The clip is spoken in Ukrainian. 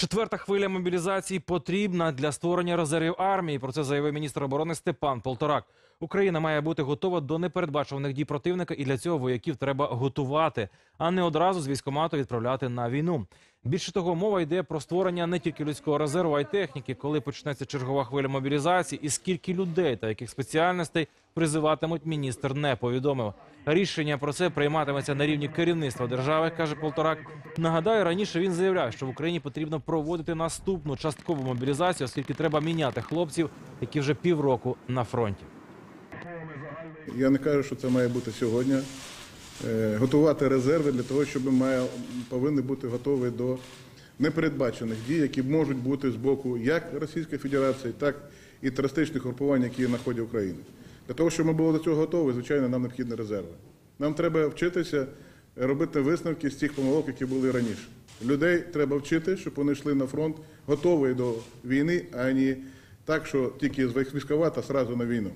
Четверта хвиля мобілізації потрібна для створення резервів армії. Про це заявив міністр оборони Степан Полторак. Україна має бути готова до непередбачуваних дій противника, і для цього вояків треба готувати, а не одразу з військомату відправляти на війну. Більше того, мова йде про створення не тільки людського резерву, а й техніки, коли почнеться чергова хвиля мобілізації, і скільки людей та яких спеціальностей призиватимуть, міністр не повідомив. Рішення про це прийматиметься на рівні керівництва держави, каже Полторак. Нагадаю, раніше він заявляв, що в Україні потрібно проводити наступну часткову мобілізацію, оскільки треба міняти хлопців, які вже півроку на фронті. Я не кажу, що це має бути сьогодні. Е, Готувати резерви для того, щоб має, повинні бути готові до непередбачених дій, які можуть бути з боку як Російської Федерації, так і терористичних групувань, які на ході України. Для того, щоб ми були до цього готові, звичайно, нам необхідні резерви. Нам треба вчитися робити висновки з тих помилок, які були раніше. Людей треба вчити, щоб вони йшли на фронт готові до війни, а не так, що тільки з військова та одразу на війну.